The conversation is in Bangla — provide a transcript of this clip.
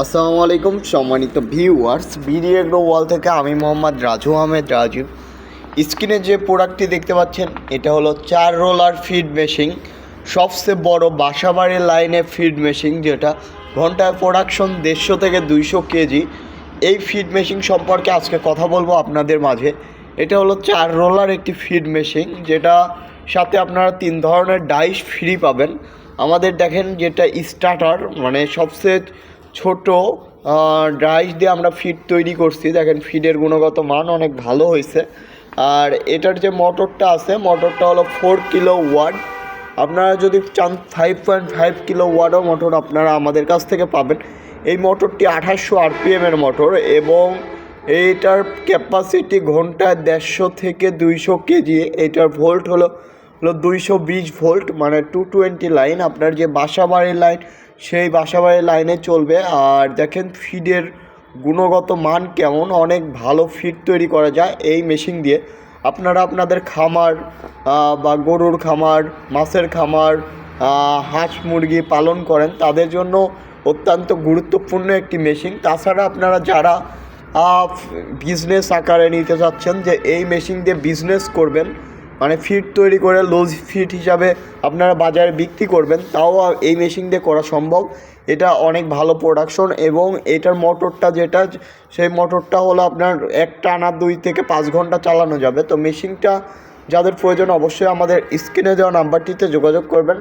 আসসালামু আলাইকুম, সম্মানিত ভিউয়ার্স ভিডিও এগ্রো ওয়াল থেকে আমি মোহাম্মদ রাজু আহমেদ রাজু। স্ক্রিনে যে প্রোডাক্টটি দেখতে পাচ্ছেন, এটা হলো চার রোলার ফিড মেশিন সবচেয়ে বড় বাসাবাড়ির লাইনে ফিড মেশিন যেটা ঘন্টায় প্রোডাকশন দেড়শো থেকে দুইশো কেজি। এই ফিড মেশিন সম্পর্কে আজকে কথা বলব আপনাদের মাঝে। এটা হলো চার রোলার একটি ফিড মেশিন যেটা সাথে আপনারা তিন ধরনের ডাইস ফ্রি পাবেন। আমাদের দেখেন যেটা স্টার্টার মানে সবচেয়ে ছোট ডাইস দিয়ে আমরা ফিড তৈরি করছি। দেখেন ফিডের গুণগত মান অনেক ভালো হয়েছে। আর এটার যে মোটরটা আছে, মোটরটা হলো ফোর কিলো ওয়াট আপনারা যদি চান ফাইভ পয়েন্ট ফাইভ কিলো ওয়াটও মোটর আপনারা আমাদের কাছ থেকে পাবেন। এই মোটরটি আঠাশশো আরপিএমের মোটর এবং এইটার ক্যাপাসিটি ঘন্টায় দেড়শো থেকে দুইশো কেজি এইটার ভোল্ট হলো হলো দুইশো বিশ ভোল্ট মানে টু টোয়েন্টি লাইন আপনার যে বাসাবাড়ির লাইন সেই বাসাবাড়ির লাইনে চলবে। আর দেখেন ফিডের গুণগত মান কেমন, অনেক ভালো ফিড তৈরি করা যায় এই মেশিন দিয়ে। আপনারা আপনাদের খামার বা গরুর খামার, মাছের খামার হাঁস মুরগি পালন করেন, তাদের জন্য অত্যন্ত গুরুত্বপূর্ণ একটি মেশিন। তাছাড়া আপনারা যারা বিজনেস আকারে নিতে চাচ্ছেন যে এই মেশিন দিয়ে বিজনেস করবেন মানে ফিট তৈরি করে লুজ ফিট হিসাবে আপনারা বাজারে বিক্রি করবেন, তাও এই মেশিন দিয়ে করা সম্ভব। এটা অনেক ভালো প্রোডাকশন এবং এটার মোটরটা যেটা, সেই মোটরটা হলো আপনার এক টানা দুই থেকে পাঁচ ঘণ্টা চালানো যাবে। তো মেশিনটা যাদের প্রয়োজন অবশ্যই আমাদের স্ক্রিনে দেওয়া নাম্বারটিতে যোগাযোগ করবেন।